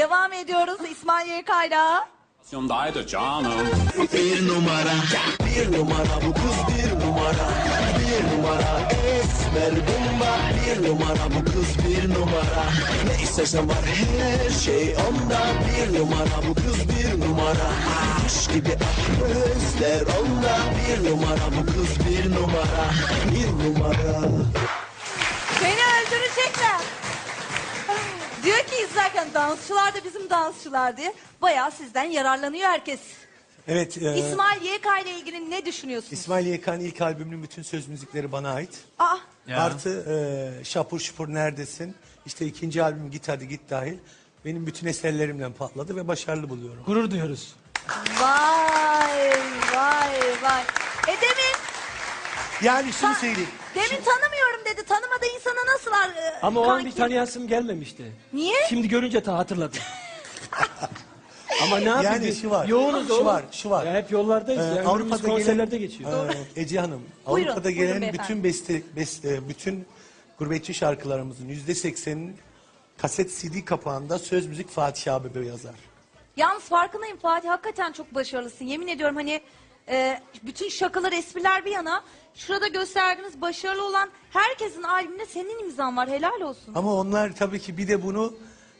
Devam ediyoruz İsmail YK'yla. Hyundai'de canım. Bir numara. Bir numara bu kız bir numara. Bir numara esmer bomba. Bir numara bu kız bir numara. Ne istersen var her şey onda. Bir numara bu kız bir numara. Kuş gibi ak gözler onda. Bir numara bu kız bir numara. Bir numara Seni öldürecekler. Diyor ki izlerken dansçılar da bizim dansçılar diye. Bayağı sizden yararlanıyor herkes. Evet, e, İsmail YK ile ilgili ne düşünüyorsunuz? İsmail Yekan ilk albümünün bütün söz müzikleri bana ait. Aa, Artı e, Şapur Şupur Neredesin? İşte ikinci albüm Git Hadi Git dahil. Benim bütün eserlerimle patladı ve başarılı buluyorum. Gurur duyuyoruz. vay vay vay. E demin, Yani şunu söyleyeyim. demin tanımıyorum dedi. Tanımadığı insana nasıl e, Ama o an kanki? bir tanıyasım gelmemişti. Niye? Şimdi görünce ta hatırladım. Ama ne yapayım Yani biz? şu var, Yoğunuz şu oğlum. var, şu var. Ya hep yollardayız. Ee, yani Avrupa'da ömrümüz gelen- konserlerde geçiyor. Ee, Ece Hanım, Buyurun, Avrupa'da buyurun gelen beyefendi. bütün beste, beste, bütün gurbetçi şarkılarımızın yüzde seksenin kaset CD kapağında söz müzik Fatih abi yazar. Yalnız farkındayım Fatih hakikaten çok başarılısın. Yemin ediyorum hani e, bütün şakalar espriler bir yana şurada gösterdiğiniz başarılı olan herkesin albümünde senin imzan var helal olsun. Ama onlar tabii ki bir de bunu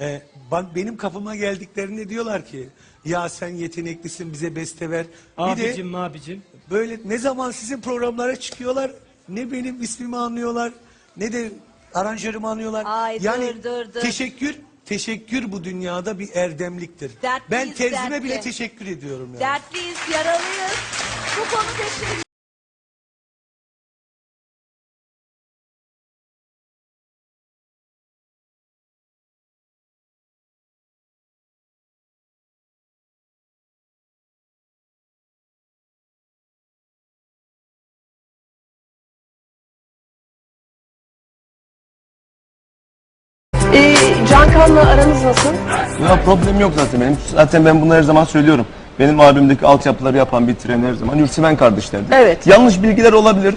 e, ben- benim kafama geldiklerinde diyorlar ki ya sen yeteneklisin bize beste ver. Bir Abicim de abicim. böyle ne zaman sizin programlara çıkıyorlar ne benim ismimi anlıyorlar ne de aranjörümü anıyorlar. Ay, yani dur, dur, dur. teşekkür teşekkür bu dünyada bir erdemliktir. Dertliyiz, ben dertli. bile teşekkür ediyorum yani. Dertliyiz, yaralıyız. Bu konuda şimdi Cankan'la aranız nasıl? Ya problem yok zaten benim. Zaten ben bunu her zaman söylüyorum. Benim albümdeki altyapıları yapan bitiren her zaman Yurtseven kardeşlerdi. Evet. Yanlış bilgiler olabilir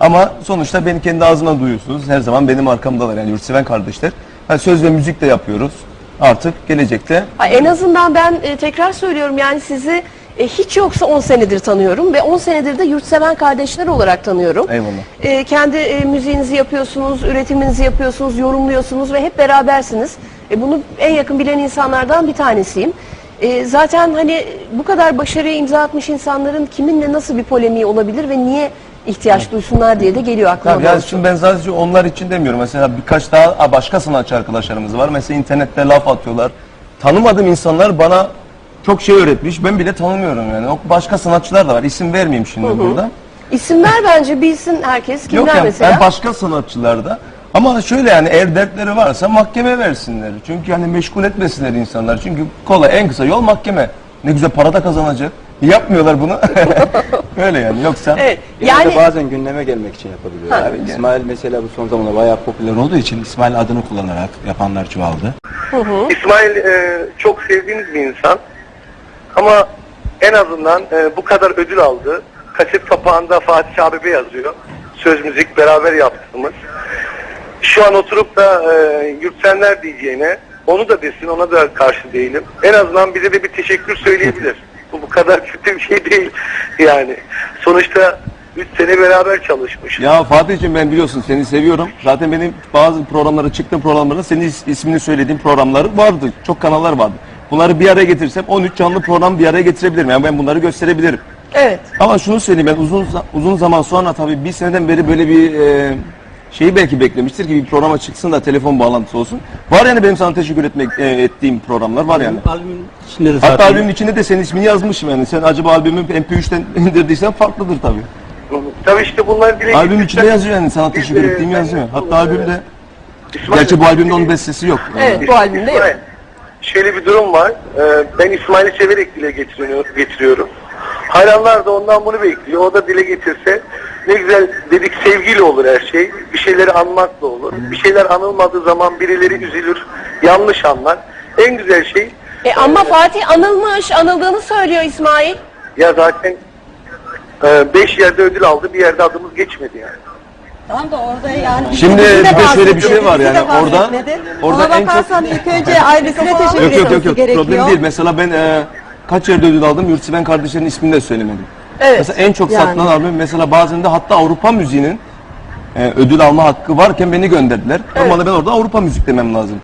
ama sonuçta beni kendi ağzımdan duyuyorsunuz. Her zaman benim arkamdalar yani Yurtseven kardeşler. Yani söz ve müzik de yapıyoruz. Artık gelecekte Ha, en azından ben e, tekrar söylüyorum yani sizi e, hiç yoksa 10 senedir tanıyorum ve 10 senedir de yurtseven kardeşler olarak tanıyorum. Eyvallah. E, kendi e, müziğinizi yapıyorsunuz, üretiminizi yapıyorsunuz, yorumluyorsunuz ve hep berabersiniz. E, bunu en yakın bilen insanlardan bir tanesiyim. E, zaten hani bu kadar başarıya imza atmış insanların kiminle nasıl bir polemiği olabilir ve niye ihtiyaç duysunlar diye de geliyor aklıma. Tabii yani doğrusu. şimdi ben sadece onlar için demiyorum. Mesela birkaç daha başka sanatçı arkadaşlarımız var. Mesela internette laf atıyorlar. Tanımadığım insanlar bana çok şey öğretmiş. Ben bile tanımıyorum yani. O başka sanatçılar da var. İsim vermeyeyim şimdi burada. İsimler bence bilsin herkes. Kimler Yok yani mesela? ben başka sanatçılarda ama şöyle yani eğer dertleri varsa mahkeme versinler. Çünkü yani meşgul etmesinler insanlar. Çünkü kolay en kısa yol mahkeme. Ne güzel para da kazanacak. Yapmıyorlar bunu. Öyle yani yoksa. Evet. Yani Yani bazen gündeme gelmek için yapabiliyorlar. İsmail mesela bu son zamanlarda bayağı popüler olduğu için İsmail adını kullanarak yapanlar çoğaldı. İsmail e, çok sevdiğimiz bir insan. Ama en azından e, bu kadar ödül aldı. Kaset kapağında Fatih abi yazıyor. Söz müzik beraber yaptığımız. Şu an oturup da e, yurtsenler diyeceğine onu da desin ona da karşı değilim. En azından bize de bir teşekkür söyleyebilir. Bu bu kadar kötü bir şey değil yani. Sonuçta 3 sene beraber çalışmış. Ya Fatih'ciğim ben biliyorsun seni seviyorum. Zaten benim bazı programlara çıktığım programlarda senin is- ismini söylediğim programları vardı. Çok kanallar vardı. Bunları bir araya getirsem 13 canlı program bir araya getirebilirim. Yani ben bunları gösterebilirim. evet. Ama şunu söyleyeyim ben uzun uzun zaman sonra tabii bir seneden beri böyle bir e, şeyi belki beklemiştir ki bir programa çıksın da telefon bağlantısı olsun. Var yani benim sana teşekkür etmek e, ettiğim programlar var yani. Albümün içinde de zaten. Hatta albümün içinde de senin ismini yazmışım yani. Sen acaba albümü MP3'ten indirdiysen farklıdır tabii. Tabii işte bunlar dile Albüm içinde yazıyor yani sana teşekkür Biz, e, ettiğim yazıyor. Hatta albümde İsmail- gerçi bu albümde onun bestesi yok. Evet bu albümde yok. Şöyle bir durum var. Ee, ben İsmail'i severek dile getiriyor- getiriyorum. Hayranlar da ondan bunu bekliyor. O da dile getirse ne güzel dedik sevgiyle olur her şey. Bir şeyleri anmakla olur. Bir şeyler anılmadığı zaman birileri üzülür. Yanlış anlar. En güzel şey E ama Fatih anılmış, anıldığını söylüyor İsmail. ya zaten 5 yerde ödül aldı bir yerde adımız geçmedi yani. Tamam da orada yani. Şimdi bir de şöyle bir şey var yani orada orada en çok bakarsan ilk önce ailesine teşekkür Yok yok etmesi yok yok gerekiyor. problem değil. Mesela ben e, kaç yerde ödül aldım. Yurtseven kardeşlerin ismini de söylemedim. Evet. Mesela en çok yani. satılan albüm mesela bazen de hatta Avrupa müziğinin e, ödül alma hakkı varken beni gönderdiler. Normalde ben orada Avrupa müzik demem lazım.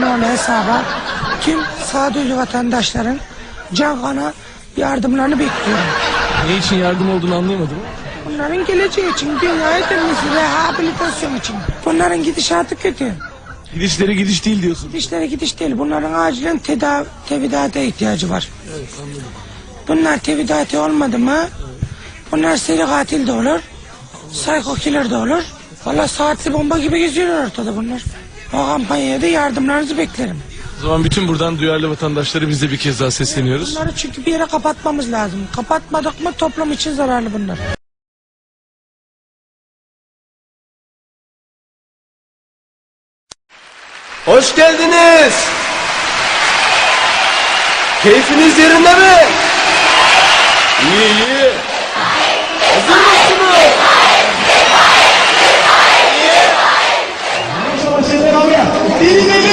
Böyle hesaba tüm sağduyu vatandaşların can kana yardımlarını bekliyorum. Ne için yardım olduğunu anlayamadım. Bunların geleceği için, dünyaya dönmesi, rehabilitasyon için. Bunların gidişatı kötü. Gidişleri gidiş değil diyorsun. Gidişleri gidiş değil. Bunların acilen tedavi, tevidata ihtiyacı var. Bunlar tevidati olmadı mı bunlar seri katil de olur. Psycho killer de olur. Valla saatli bomba gibi geziyorlar ortada bunlar. O kampanyaya da yardımlarınızı beklerim. O zaman bütün buradan duyarlı vatandaşları biz de bir kez daha sesleniyoruz. Bunları çünkü bir yere kapatmamız lazım. Kapatmadık mı toplum için zararlı bunlar. Hoş geldiniz. Keyfiniz yerinde mi? İyi iyi. Thank you.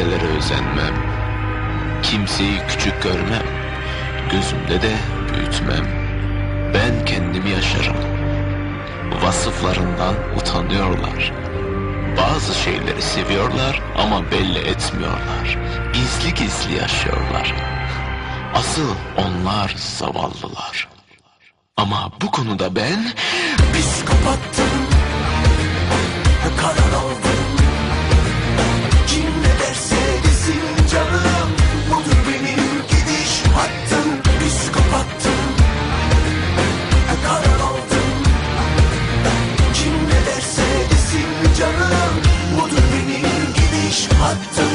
Büyüklere özenmem. Kimseyi küçük görmem. Gözümde de büyütmem. Ben kendimi yaşarım. Vasıflarından utanıyorlar. Bazı şeyleri seviyorlar ama belli etmiyorlar. Gizli gizli yaşıyorlar. Asıl onlar zavallılar. Ama bu konuda ben psikopattım. Karar aldım. So